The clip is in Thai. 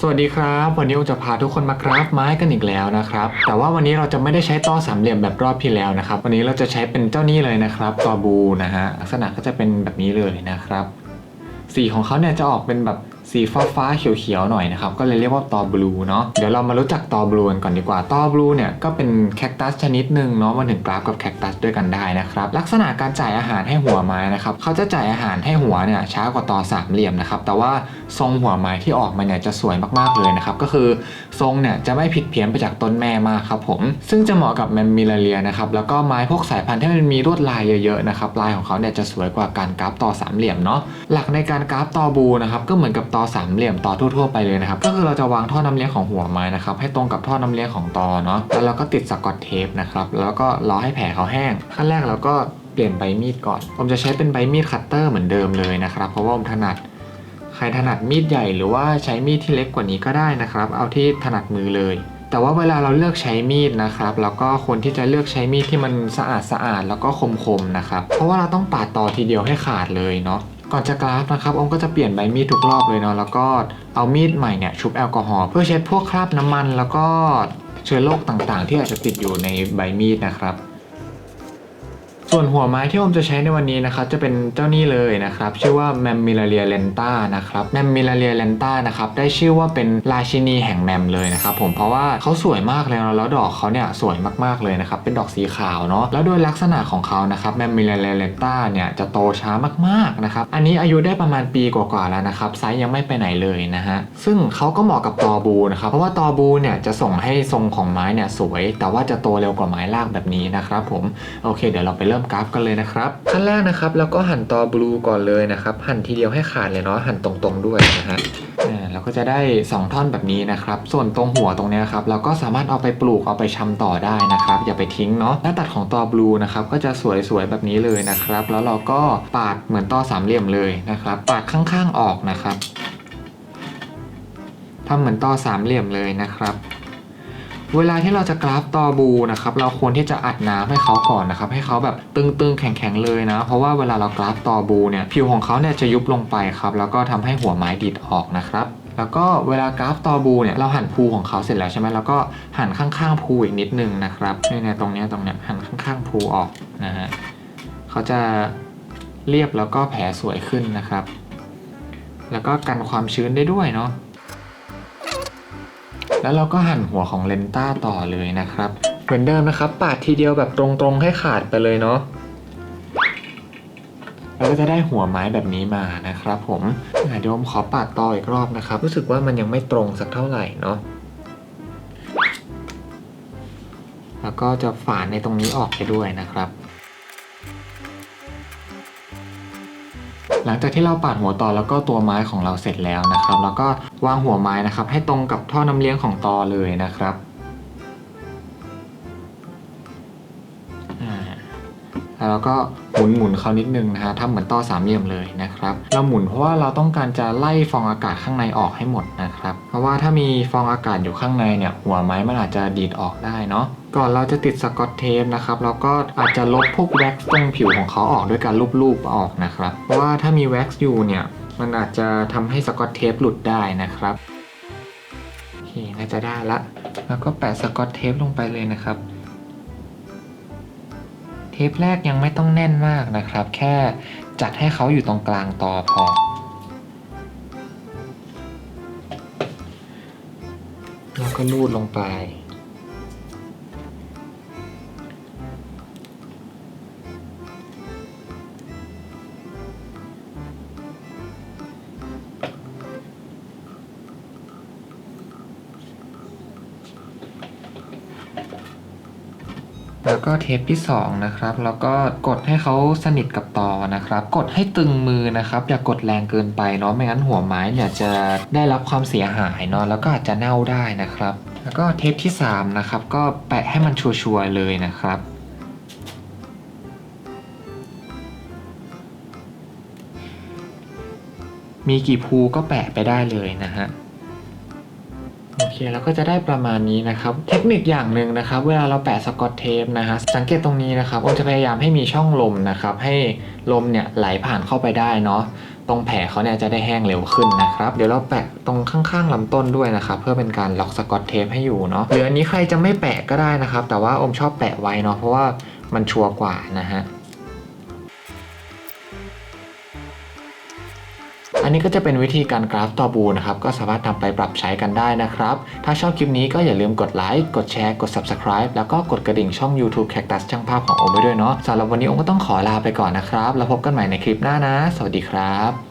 สวัสดีครับ วันนี้ผมจะพาทุกคนมากราฟไม้กันอีกแล้วนะครับ แต่ว่าวันนี้เราจะไม่ได้ใช้ต้อสามเหลี่ยมแบบรอบที่แล้วนะครับ วันนี้เราจะใช้เป็นเจ้านี้เลยนะครับตอบูนะฮะลักษณะก็จะเป็นแบบนี้เลยนะครับ สีของเขาเนี่ยจะออกเป็นแบบ สีฟ้าฟ้าๆเขียวๆหน่อยนะครับ ก็เลยเรียกว่าตอบลูเนาะเดี๋ยวเรามารู้จักตอบลูกันก่อนดีกว่าตอบลูเนี่ยก็เป็นแคคตัสชนิดหนึ่งเนาะมาถึงกราฟกับแคคตัสด้วยกันได้นะครับ ลักษณะการจ่ายอาหารให้หัวไม้นะครับเขาจะจ่ายอาหารให้หัวเนี่ยช้ากว่าตอสามเหลี่ยมนะครับแต่ว่าทรงหัวไม้ที่ออกมาเนี่ยจะสวยมากๆเลยนะครับก็คือทรงเนี่ยจะไม่ผิดเพี้ยนไปจากต้นแม่มากครับผม ซึ่งจะเหมาะกับแมมมิลาเรียนะครับแล้วก็ไม้พวกสายพันธุ์ที่มันมีลวดลายเยอะๆนะครับลายของเขาเนี่ยจะสวยกว่าการกราฟตอสามเหลี่ยมเนาะหลักในการกราฟตอบูนะครับก็เหมือนกับตอสามเหลี่ยมตอทั่วๆไปเลยนะครับก็คือเราจะวางท่อน้ำเลี้ยงของหัวไม้นะครับให้ตรงกับท่อน้ำเลี้ยงของตอเนาะแล้วเราก็ติดสกอตเทปนะครับแล้วก็รอให้แผลเขาแห้งขั้นแรกเราก็เปลี่ยนใบมีดก่อนผมจะใช้เป็นใบมีดคัตเตอร์เหมือนเดิมเลยนะครับเพราะว่าผมถนัดใครถนัดมีดใหญ่หรือว่าใช้มีดที่เล็กกว่านี้ก็ได้นะครับ เอาที่ถนัดมือเลย แต่ว่าเวลาเราเลือกใช้มีดนะครับ แล้วก็คนที่จะเลือกใช้มีดที่มันสะอาดสะอาดแล้วก็คมๆนะครับ เพราะว่าเราต้องปาดต่อทีเดียวให้ขาดเลยเนาะ ก่อนจะกราฟนะครับอมก็จะเปลี่ยนใบมีดทุกรอบเลยเนาะแล้วก็เอามีดใหม่เนี่ยชุบแอลกอฮอล์เพื่อเช็ดพวกคราบน้ำมัน แล้วก็เชื้อโรคต่างๆ ที่อาจจะติดอยู่ในใบมีดนะครับ ส่วนหัวไม้ที่ผมจะใช้ในวันนี้นะครับจะเป็นเจ้านี่เลยนะครับชื่อว่าแมมมิลาเรียเลนต้านะครับแมมมิลาเรียเลนต้านะครับได้ชื่อว่าเป็นราชินีแห่งแมมเลยนะครับผมเพราะว่าเขาสวยมากเลยนะแล้วดอกเขาเนี่ยสวยมากๆเลยนะครับเป็นดอกสีขาวเนาะแล้วโดยลักษณะของเขานะครับแมมมิลาเรียเลนต้าเนี่ยจะโตช้ามากๆนะครับอันนี้อายุได้ประมาณปีกว่าๆแล้วนะครับไซส์ยังไม่ไปไหนเลยนะฮะซึ่งเขาก็เหมาะกับตอบูนะครับเพราะว่าตอบูเนี่ยจะส่งให้ทรงของไม้เนี่ยสวย แต่ว่าจะโตเร็วกว่าไม้รากแบบนี้นะครับผมโอเค เดี๋ยวเราไปเริ่มกราฟกันเลยนะครับขั้นแรกนะครับเราก็หั่นตอบลูก่อนเลยนะครับ หั่นทีเดียวให้ขาดเลยเนาะหั่นตรงๆด้วยนะฮะอ่าเราก็จะได้ 2 ท่อนแบบนี้นะครับ ส่วนตรงหัวตรงเนี้ยครับ เราก็สามารถเอาไปปลูกเอาไปชำต่อได้นะครับ อย่าไปทิ้งเนาะหน้าตัดของตอบลูนะครับก็จะสวยๆแบบนี้เลยนะครับ แล้วเราก็ปาดเหมือนต่อสามเหลี่ยมเลยนะครับ ปาดข้างๆออกนะครับทำเหมือนต่อสามเหลี่ยมเลยนะครับ เวลาที่เราจะกราฟตอบูนะครับเราควรที่จะอัดน้ำให้เขาก่อนนะครับให้เขาแบบตึงๆแข็งๆเลยนะ เพราะว่าเวลาเรากราฟตอบูเนี่ยผิวของเขาเนี่ยจะยุบลงไปครับแล้วก็ทำให้หัวไม้ดิดออกนะครับแล้วก็เวลากราฟตอบูเนี่ยเราหั่นภูของเขาเสร็จแล้วใช่ไหมแล้วก็หั่นข้างๆภูอีกนิดนึงนะครับเนี่ยๆตรงเนี้ยตรงเนี้ยหั่นข้างๆภูออกนะฮะเขาจะเรียบแล้วก็แผลสวยขึ้นนะครับ แล้วก็กันความชื้นได้ด้วยเนาะ แล้วเราก็หั่นหัวของเลนต้าต่อเลยนะครับ เหมือนเดิมนะครับ ปาดทีเดียวแบบตรงๆให้ขาดไปเลยเนาะเราก็จะได้หัวไม้แบบนี้มานะครับผมเดี๋ยวผมขอปาดต่ออีกรอบนะครับ รู้สึกว่ามันยังไม่ตรงสักเท่าไหร่เนาะแล้วก็จะฝานในตรงนี้ออกไปด้วยนะครับ หลังจากที่เราปาดหัวตอแล้วก็ตัวไม้ของเราเสร็จแล้วนะครับ แล้วก็วางหัวไม้นะครับ ให้ตรงกับท่อน้ำเลี้ยงของตอเลยนะครับแล้วก็หมุนหมุนๆเขานิดนึงนะฮะทำเหมือนต่อสามเหลี่ยมเลยนะครับ เราหมุนเพราะว่าเราต้องการจะไล่ฟองอากาศข้างในออกให้หมดนะครับ เพราะว่าถ้ามีฟองอากาศอยู่ข้างในเนี่ยหัวไม้มันอาจจะดีดออกได้เนาะ ก่อนเราจะติดสกอตเทปนะครับเราก็อาจจะลบพวกแว็กซ์ตรงผิวของเขาออกด้วยการลูบๆออกนะครับ เพราะว่าถ้ามีแว็กซ์อยู่เนี่ยมันอาจจะทำให้สกอตเทปหลุดได้นะครับโอเคน่าจะได้ละ แล้วก็แปะสกอตเทปลงไปเลยนะครับ เทปแรกยังไม่ต้องแน่นมากนะครับ แค่จัดให้เขาอยู่ตรงกลางต่อพอแล้วก็ลูดลงไป แล้วก็เทปที่สองนะครับแล้วก็กดให้เขาสนิทกับต่อนะครับ กดให้ตึงมือนะครับ อย่ากกดแรงเกินไปเนาะไม่งั้นหัวไม้เนี่ยจะได้รับความเสียหายเนาะแล้วก็อาจจะเน่าได้นะครับ แล้วก็เทปที่สามนะครับก็แปะให้มันชัวร์ๆเลยนะครับมีกี่ภูก็แปะไปได้เลยนะฮะ โอเคแล้วก็จะได้ประมาณนี้นะครับ เทคนิคอย่างหนึ่งนะครับ เวลาเราแปะสกอตเทปนะฮะสังเกตตรงนี้นะครับผมจะพยายามให้มีช่องลมนะครับ ให้ลมเนี่ยไหลผ่านเข้าไปได้เนาะตรงแผลเขาเนี่ยจะได้แห้งเร็วขึ้นนะครับ เดี๋ยวเราแปะตรงข้างๆลำต้นด้วยนะครับ เพื่อเป็นการล็อกสกอตเทปให้อยู่เนาะหรืออันนี้ใครจะไม่แปะก็ได้นะครับ แต่ว่าอมชอบแปะไว้เนาะเพราะว่ามันชัวร์กว่านะฮะ อันนี้ก็จะเป็นวิธีการกราฟตอบูนะครับ ก็สามารถนำไปปรับใช้กันได้นะครับ ถ้าชอบคลิปนี้ก็อย่าลืมกดไลค์ กดแชร์ กด Subscribe แล้วก็กดกระดิ่งช่อง YouTube Cactus ช่างภาพของโอมไปด้วยเนาะสำหรับวันนี้โอมก็ต้องขอลาไปก่อนนะครับ แล้วพบกันใหม่ในคลิปหน้านะ สวัสดีครับ